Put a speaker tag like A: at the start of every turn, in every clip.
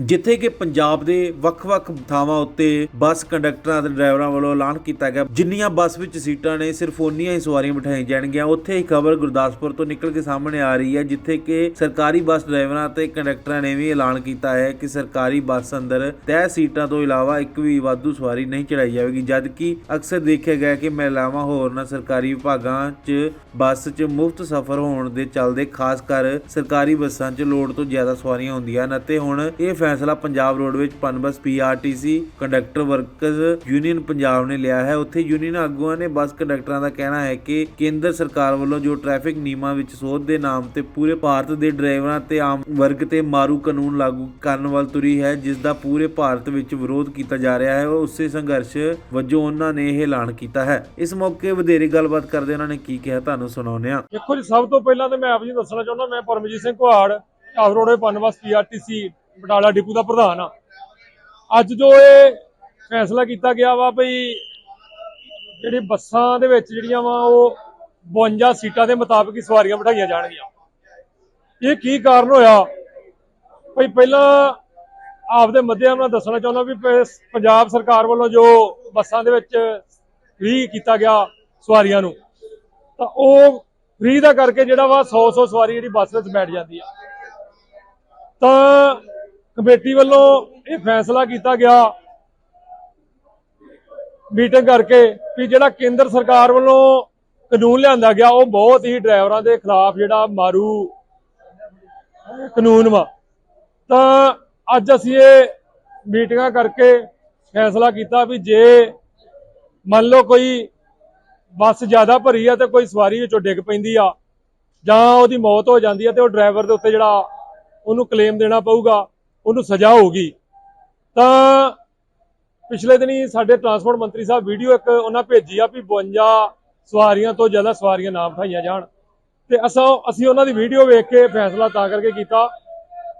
A: ਜਿੱਥੇ ਕਿ ਪੰਜਾਬ ਦੇ ਵੱਖ-ਵੱਖ ਥਾਵਾਂ ਉੱਤੇ ਬੱਸ ਕੰਡਕਟਰਾਂ ਅਤੇ ਡਰਾਈਵਰਾਂ ਵੱਲੋਂ ਐਲਾਨ ਕੀਤਾ ਗਿਆ। ਜਿੰਨੀਆਂ ਬੱਸ ਵਿੱਚ ਸੀਟਾਂ ਨੇ, ਸਿਰਫ ਉਨੀਆਂ ਹੀ ਸਵਾਰੀਆਂ ਬਿਠਾਈਆਂ ਜਾਣਗੀਆਂ। ਉੱਥੇ ਹੀ ਖਬਰ ਗੁਰਦਾਸਪੁਰ ਤੋਂ ਨਿਕਲ ਕੇ ਸਾਹਮਣੇ ਆ ਰਹੀ ਹੈ, ਜਿੱਥੇ ਕਿ ਸਰਕਾਰੀ ਬੱਸ ਡਰਾਈਵਰਾਂ ਅਤੇ ਕੰਡਕਟਰਾਂ ਨੇ ਵੀ ਐਲਾਨ ਕੀਤਾ ਹੈ ਕਿ ਸਰਕਾਰੀ ਬੱਸ ਅੰਦਰ ਤੈਅ ਸੀਟਾਂ ਤੋਂ ਇਲਾਵਾ ਇੱਕ ਵੀ ਵਾਧੂ ਸਵਾਰੀ ਨਹੀਂ ਚੜਾਈ ਜਾਵੇਗੀ, ਜਦਕਿ ਅਕਸਰ ਦੇਖਿਆ ਗਿਆ ਕਿ ਮਹਿਲਾਵਾਂ ਹੋਰਨਾਂ ਸਰਕਾਰੀ ਵਿਭਾਗਾਂ 'ਚ ਬੱਸ 'ਚ ਮੁਫਤ ਸਫ਼ਰ ਹੋਣ ਦੇ ਚੱਲਦੇ, ਖਾਸ ਕਰ ਸਰਕਾਰੀ ਬੱਸਾਂ 'ਚ ਲੋੜ ਤੋਂ ਜ਼ਿਆਦਾ ਸਵਾਰੀਆਂ ਹੁੰਦੀਆਂ ਹਨ ਅਤੇ ਹੁਣ ਇਹ ਫੈਸਲਾ Punjab roadways Punbus PRTC conductor workers union Punjab ਨੇ ਲਿਆ ਹੈ। ਉੱਥੇ ਯੂਨੀਅਨ ਆਗੂਆਂ ਨੇ ਬੱਸ ਕੰਡਕਟਰਾਂ ਦਾ ਕਹਿਣਾ ਹੈ ਕਿ ਕੇਂਦਰ ਸਰਕਾਰ ਵੱਲੋਂ ਜੋ ਟ੍ਰੈਫਿਕ ਨਿਯਮਾਂ ਵਿੱਚ ਸੋਧ ਦੇ ਨਾਮ ਤੇ ਪੂਰੇ ਭਾਰਤ ਦੇ ਡਰਾਈਵਰਾਂ ਤੇ ਆਮ ਵਰਗ ਤੇ ਮਾਰੂ ਕਾਨੂੰਨ ਲਾਗੂ ਕਰਨ ਵੱਲ ਤੁਰੀ ਹੈ, ਜਿਸ ਦਾ ਪੂਰੇ ਭਾਰਤ ਵਿੱਚ ਵਿਰੋਧ ਕੀਤਾ ਜਾ ਰਿਹਾ ਹੈ, ਉਹ ਉਸੇ ਸੰਘਰਸ਼ ਵਜੋਂ ਉਹਨਾਂ ਨੇ ਇਹ ਐਲਾਨ ਕੀਤਾ ਹੈ। ਇਸ ਮੌਕੇ ਵਧੇਰੇ ਗੱਲਬਾਤ ਕਰਦੇ ਉਹਨਾਂ ਨੇ ਕੀ ਕਿਹਾ, ਤੁਹਾਨੂੰ ਸੁਣਾਉਂਦੇ ਹਾਂ।
B: ਦੇਖੋ ਜੀ, ਸਭ ਤੋਂ ਪਹਿਲਾਂ ਤੇ ਮੈਂ ਆਪ ਜੀ ਦੱਸਣਾ ਚਾਹੁੰਦਾ, ਮੈਂ Paramjit Singh Kuhar of road Punbus PRTC Batala depot ਦਾ ਪ੍ਰਧਾਨ ਆ। ਅੱਜ ਜੋ ਇਹ ਫੈਸਲਾ ਕੀਤਾ ਗਿਆ ਵਾ ਭਈ ਜਿਹੜੀ ਬੱਸਾਂ ਦੇ ਵਿੱਚ ਜਿਹੜੀਆਂ ਵਾ ਉਹ 52 ਸੀਟਾਂ ਦੇ ਮੁਤਾਬਕ ਹੀ ਸਵਾਰੀਆਂ ਬਿਠਾਈਆਂ ਜਾਣਗੀਆਂ। ਇਹ ਕੀ ਕਾਰਨ ਹੋਇਆ? ਭਈ ਪਹਿਲਾਂ ਆਪਦੇ ਮੱਧਿਆਂ ਨਾਲ ਦੱਸਣਾ ਚਾਹੁੰਦਾ ਵੀ ਪੰਜਾਬ ਸਰਕਾਰ ਵੱਲੋਂ ਜੋ ਬੱਸਾਂ ਦੇ ਵਿੱਚ ਫ੍ਰੀ ਕੀਤਾ ਗਿਆ ਸਵਾਰੀਆਂ ਨੂੰ, ਤਾਂ ਉਹ ਫ੍ਰੀ ਦਾ ਕਰਕੇ ਜਿਹੜਾ ਵਾ 100 100 ਸਵਾਰੀ ਜਿਹੜੀ ਬੱਸ ਵਿੱਚ ਬੈਠ ਜਾਂਦੀ ਆ। ਤਾਂ ਕਮੇਟੀ ਵੱਲੋਂ ਇਹ ਫੈਸਲਾ ਕੀਤਾ ਗਿਆ ਮੀਟਿੰਗ ਕਰਕੇ ਵੀ ਜਿਹੜਾ ਕੇਂਦਰ ਸਰਕਾਰ ਵੱਲੋਂ ਕਾਨੂੰਨ ਲਿਆਂਦਾ ਗਿਆ, ਉਹ ਬਹੁਤ ਹੀ ਡਰਾਈਵਰਾਂ ਦੇ ਖਿਲਾਫ ਜਿਹੜਾ ਮਾਰੂ ਕਾਨੂੰਨ ਵਾ। ਤਾਂ ਅੱਜ ਅਸੀਂ ਇਹ ਮੀਟਿੰਗਾਂ ਕਰਕੇ ਫੈਸਲਾ ਕੀਤਾ ਵੀ ਜੇ ਮੰਨ ਲਓ ਕੋਈ ਬੱਸ ਜ਼ਿਆਦਾ ਭਰੀ ਆ ਤੇ ਕੋਈ ਸਵਾਰੀ ਵਿੱਚੋਂ ਡਿੱਗ ਪੈਂਦੀ ਆ ਜਾਂ ਉਹਦੀ ਮੌਤ ਹੋ ਜਾਂਦੀ ਆ ਤੇ ਉਹ ਡਰਾਈਵਰ ਦੇ ਉੱਤੇ ਜਿਹੜਾ ਉਹਨੂੰ ਕਲੇਮ ਦੇਣਾ ਪਊਗਾ ਉਹਨੂੰ ਸਜ਼ਾ ਹੋਊਗੀ। ਤਾਂ ਪਿਛਲੇ ਦਿਨੀ ਸਾਡੇ ਟਰਾਂਸਪੋਰਟ ਮੰਤਰੀ ਸਾਹਿਬ ਵੀਡੀਓ ਇੱਕ ਉਹਨਾਂ ਭੇਜੀ ਆ ਵੀ 52 ਸਵਾਰੀਆਂ ਤੋਂ ਜ਼ਿਆਦਾ ਸਵਾਰੀਆਂ ਨਾ ਬਿਠਾਈਆਂ ਜਾਣ। ਤੇ ਅਸਾਂ ਅਸੀਂ ਉਹਨਾਂ ਦੀ ਵੀਡੀਓ ਵੇਖ ਕੇ ਫੈਸਲਾ ਤਾਂ ਕਰਕੇ ਕੀਤਾ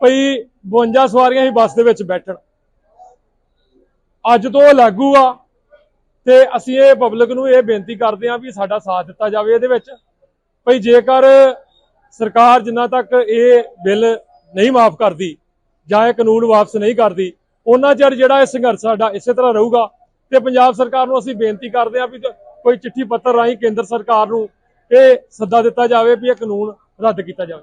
B: ਭਈ 52 ਸਵਾਰੀਆਂ ਹੀ ਬੱਸ ਦੇ ਵਿੱਚ ਬੈਠਣ। ਅੱਜ ਤੋਂ ਉਹ ਲਾਗੂ ਆ ਤੇ ਅਸੀਂ ਇਹ ਪਬਲਿਕ ਨੂੰ ਇਹ ਬੇਨਤੀ ਕਰਦੇ ਹਾਂ ਵੀ ਸਾਡਾ ਸਾਥ ਦਿੱਤਾ ਜਾਵੇ ਇਹਦੇ ਵਿੱਚ। ਭਈ ਜੇਕਰ ਸਰਕਾਰ ਜਿੰਨਾ ਤੱਕ ਇਹ ਬਿੱਲ ਨਹੀਂ ਮਾਫ ਕਰਦੀ ਜਾਂ ਇਹ ਕਾਨੂੰਨ ਵਾਪਸ ਨਹੀਂ ਕਰਦੀ ਉਹਨਾਂ ਚਿਰ ਜਿਹੜਾ ਇਹ ਸੰਘਰਸ਼ ਸਾਡਾ ਇਸੇ ਤਰ੍ਹਾਂ ਰਹੂਗਾ। ਤੇ ਪੰਜਾਬ ਸਰਕਾਰ ਨੂੰ ਅਸੀਂ ਬੇਨਤੀ ਕਰਦੇ ਹਾਂ ਵੀ ਕੋਈ ਚਿੱਠੀ ਪੱਤਰ ਰਾਹੀਂ ਕੇਂਦਰ ਸਰਕਾਰ ਨੂੰ ਇਹ ਸੱਦਾ ਦਿੱਤਾ ਜਾਵੇ ਵੀ ਇਹ ਕਾਨੂੰਨ ਰੱਦ ਕੀਤਾ ਜਾਵੇ।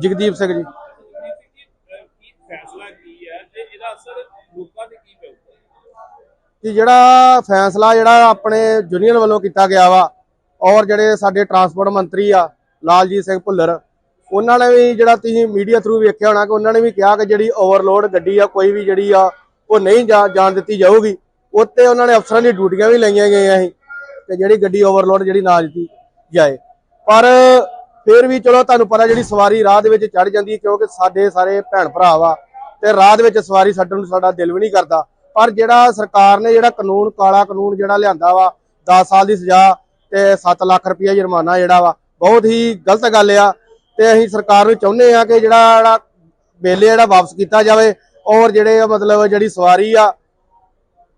C: ਜਗਦੀਪ ਸਿੰਘ ਜੀ।
D: ਕੀ ਫੈਸਲਾ ਕੀ ਹੈ ਤੇ ਇਹਦਾ ਅਸਰ ਲੋਕਾਂ ਤੇ ਕੀ ਪਊਗਾ?
C: ਕਿ ਜਿਹੜਾ ਫੈਸਲਾ ਜਿਹੜਾ ਆਪਣੇ ਯੂਨੀਅਨ ਵੱਲੋਂ ਕੀਤਾ ਗਿਆ ਵਾ ਔਰ ਜਿਹੜੇ ਸਾਡੇ ਟਰਾਂਸਪੋਰਟ ਮੰਤਰੀ ਆ ਲਾਲਜੀਤ ਸਿੰਘ ਭੁੱਲਰ ਉਹਨਾਂ ਨੇ ਵੀ ਜਿਹੜਾ ਤੁਸੀਂ ਮੀਡੀਆ ਥਰੂ ਵੇਖਿਆ ਹੋਣਾ ਕਿ ਉਹਨਾਂ ਨੇ ਵੀ ਕਿਹਾ ਕਿ ਜਿਹੜੀ ਓਵਰਲੋਡ ਗੱਡੀ ਆ, ਕੋਈ ਵੀ ਜਿਹੜੀ ਆ, ਉਹ ਨਹੀਂ ਜਾ- ਜਾਣ ਦਿੱਤੀ ਜਾਊਗੀ। ਉੱਤੇ ਉਹਨਾਂ ਨੇ ਅਫਸਰਾਂ ਦੀ ਡਿਊਟੀਆਂ ਵੀ ਲਈਆਂ ਗਈਆਂ ਸੀ ਤੇ ਜਿਹੜੀ ਗੱਡੀ ਓਵਰਲੋਡ ਜਿਹੜੀ ਨਾ ਦਿੱਤੀ ਜਾਏ। ਪਰ ਫਿਰ ਵੀ ਚਲੋ ਤੁਹਾਨੂੰ ਪਤਾ ਜਿਹੜੀ ਸਵਾਰੀ ਰਾਹ ਦੇ ਵਿੱਚ ਚੜ ਜਾਂਦੀ ਹੈ, ਕਿਉਂਕਿ ਸਾਡੇ ਸਾਰੇ ਭੈਣ ਭਰਾ ਵਾ ਤੇ ਰਾਹ ਦੇ ਵਿੱਚ ਸਵਾਰੀ ਛੱਡਣ ਨੂੰ ਸਾਡਾ ਦਿਲ ਵੀ ਨਹੀਂ ਕਰਦਾ। ਪਰ ਜਿਹੜਾ ਸਰਕਾਰ ਨੇ ਜਿਹੜਾ ਕਾਨੂੰਨ, ਕਾਲਾ ਕਾਨੂੰਨ ਜਿਹੜਾ ਲਿਆਂਦਾ ਵਾ 10 ਸਾਲ ਦੀ ਸਜ਼ਾ ਤੇ 7 ਲੱਖ ਰੁਪਇਆ ਜੁਰਮਾਨਾ ਜਿਹੜਾ ਵਾ, ਬਹੁਤ ਹੀ ਗਲਤ ਗੱਲ ਆ। ਤੇ ਅਸੀਂ ਸਰਕਾਰ ਨੂੰ ਚਾਹੁੰਦੇ ਆ ਕਿ ਜਿਹੜਾ ਜਿਹੜਾ ਬਿੱਲ ਜਿਹੜਾ ਵਾਪਸ ਕੀਤਾ ਜਾਵੇ ਔਰ ਜਿਹੜੇ ਮਤਲਬ ਜਿਹੜੀ ਸਵਾਰੀ ਆ,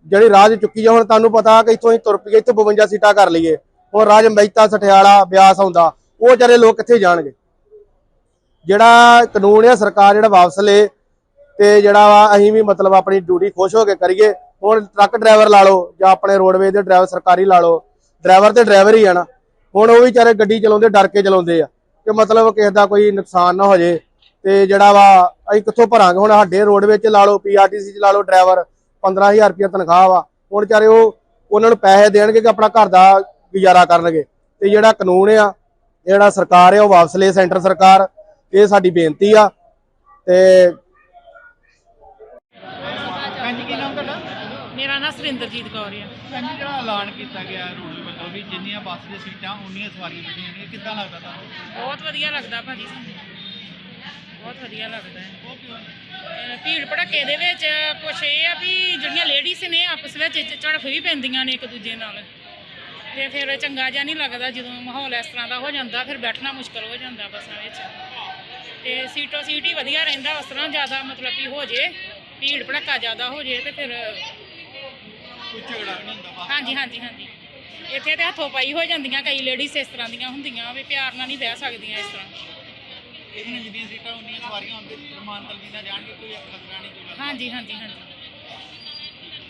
C: ਜਿਹੜੀ ਰਾਜ ਚੁੱਕੀ ਜਾ ਹੁਣ ਤੁਹਾਨੂੰ ਪਤਾ ਕਿ ਇੱਥੋਂ ਹੀ ਤੁਰ ਪਈਏ, ਇੱਥੇ 52 ਸੀਟਾਂ ਕਰ ਲਈਏ। ਹੁਣ ਰਾਜ ਮਹਿਤਾ, ਸਠਿਆਲਾ, ਬਿਆਸ ਆਉਂਦਾ, ਉਹ ਵਿਚਾਰੇ ਲੋਕ ਕਿੱਥੇ ਜਾਣਗੇ? ਜਿਹੜਾ ਕਾਨੂੰਨ ਆ, ਸਰਕਾਰ ਜਿਹੜਾ ਵਾਪਸ ਲੇ ਤੇ ਜਿਹੜਾ ਵਾ ਅਸੀਂ ਵੀ ਮਤਲਬ ਆਪਣੀ ਡਿਊਟੀ ਖੁਸ਼ ਹੋ ਕੇ ਕਰੀਏ। ਹੁਣ ਟਰੱਕ ਡਰਾਈਵਰ ਲਾ ਲਓ ਜਾਂ ਆਪਣੇ ਰੋਡਵੇ ਦੇ ਡਰਾਈਵਰ ਸਰਕਾਰੀ ਲਾ ਲਓ। ਡਰਾਈਵਰ ਤੇ ਡਰਾਈਵਰ ਹੀ ਆ ਨਾ। ਹੁਣ ਉਹ ਵੀ ਵਿਚਾਰੇ ਗੱਡੀ ਚਲਾਉਂਦੇ, ਡਰ ਕੇ ਚਲਾਉਂਦੇ ਆ। ਕਿ ਮਤਲਬ ਕਿਸੇ ਦਾ ਕੋਈ ਨੁਕਸਾਨ ਨਾ ਹੋ ਜੇ ਤੇ ਜਿਹੜਾ ਵਾ ਅਸੀਂ ਕਿੱਥੋਂ ਭਰਾਂਗੇ? ਹੁਣ ਸਾਡੇ ਰੋਡਵੇ 'ਚ ਲਾ ਲਓ ਪੀਆਰਟੀਸੀ 'ਚ ਲਾ ਲਓ ਡਰਾਈਵਰ 15000 ਰੁਪਏ ਤਨਖਾਹ ਵਾ। ਹੁਣ ਵਿਚਾਰੇ ਉਹ ਉਹਨਾਂ ਨੂੰ ਪੈਸੇ ਦੇਣਗੇ ਕਿ ਆਪਣਾ ਘਰ ਦਾ ਗੁਜ਼ਾਰਾ ਕਰਨਗੇ। ਤੇ ਜਿਹੜਾ ਕਾਨੂੰਨ ਆ ਜਿਹੜਾ ਸਰਕਾਰ ਆ ਉਹ ਵਾਪਸ ਲੈ ਸੈਂਟਰ ਸਰਕਾਰ। ਇਹ ਸਾਡੀ ਬੇਨਤੀ ਆ। ਤੇ
E: ਹਾਂਜੀ ਕੀ ਨਾਮ ਤੁਹਾਡਾ?
F: ਮੇਰਾ ਨਾਮ ਸੁਰਿੰਦਰਜੀਤ ਕੌਰ ਹੈ
E: ਜਿਹੜਾ ਐਲਾਨ ਕੀਤਾ ਗਿਆ ਰੂਲ ਵੀ ਜਿੰਨੀਆਂ ਬੱਸ ਦੀਆਂ ਸੀਟਾਂ ਉਨੀਆਂ ਸਵਾਰੀਆਂ ਬੈਠੀਆਂ ਨੇ ਕਿੱਦਾਂ ਲੱਗਦਾ ਤੁਹਾਨੂੰ?
F: ਬਹੁਤ ਵਧੀਆ ਲੱਗਦਾ ਭਾਜੀ। ਬਹੁਤ ਵਧੀਆ ਲੱਗਦਾ ਹੈ।
E: ਉਹ ਕਿਉਂ?
F: ਅਹ ਭੀੜ ਭੜੱਕੇ ਦੇ ਵਿੱਚ ਕੁਛ ਇਹ ਆ ਵੀ ਜਿਹੜੀਆਂ ਲੇਡੀਜ਼ ਨੇ ਆਪਸ ਵਿੱਚ ਝ- ਝੜਫ ਵੀ ਪੈਂਦੀਆਂ ਨੇ ਇੱਕ ਦੂਜੇ ਨਾਲ। ਤੇ ਫਿਰ ਚੰਗਾ ਜਿਹਾ ਨਹੀਂ ਲੱਗਦਾ ਜਦੋਂ ਮਾਹੌਲ ਇਸ ਤਰ੍ਹਾਂ ਦਾ ਹੋ ਜਾਂਦਾ ਫਿਰ ਬੈਠਣਾ ਮੁਸ਼ਕਲ ਹੋ ਜਾਂਦਾ ਬੱਸਾਂ ਵਿੱਚ। ਤੇ ਸੀਟੋ ਸੀਟ ਹੀ ਵਧੀਆ ਰਹਿੰਦਾ ਉਸ ਤਰ੍ਹਾਂ ਜ਼ਿਆਦਾ ਮਤਲਬ ਵੀ ਹੋ ਜੇ ਭੀੜ ਭੜੱਕਾ ਜ਼ਿਆਦਾ ਹੋ ਜੇ ਤੇ ਫਿਰ
E: ਕੋਈ ਝਗੜਾ ਵੀ ਨਹੀਂ ਹੁੰਦਾ ਬੱਸ
F: ਹਾਂਜੀ ਹਾਂਜੀ ਹਾਂਜੀ। ਇੱਥੇ ਤੇ ਹੱਥੋਂ ਪਾਈ ਹੋ ਜਾਂਦੀਆਂ ਕਈ ਲੇਡੀਜ਼ ਇਸ ਤਰ੍ਹਾਂ ਦੀਆਂ ਹੁੰਦੀਆਂ ਵੀ ਪਿਆਰ ਨਾਲ ਨਹੀਂ ਬਹਿ ਸਕਦੀਆਂ ਇਸ ਤਰ੍ਹਾਂ।
E: ਇਹਦੇ ਨਾਲ ਜਿੰਨੀਆਂ ਸੀਟਾਂ ਉਨੀਆਂ ਸਵਾਰੀਆਂ ਹੁੰਦੇ ਰਮਾਨ ਤਲਬੀ ਨਾਲ ਜਾਣਗੇ ਕੋਈ ਖਤਰਾ ਨਹੀਂ ਕੋਈ ਗੱਲ
F: ਹਾਂਜੀ ਹਾਂਜੀ ਹਾਂਜੀ।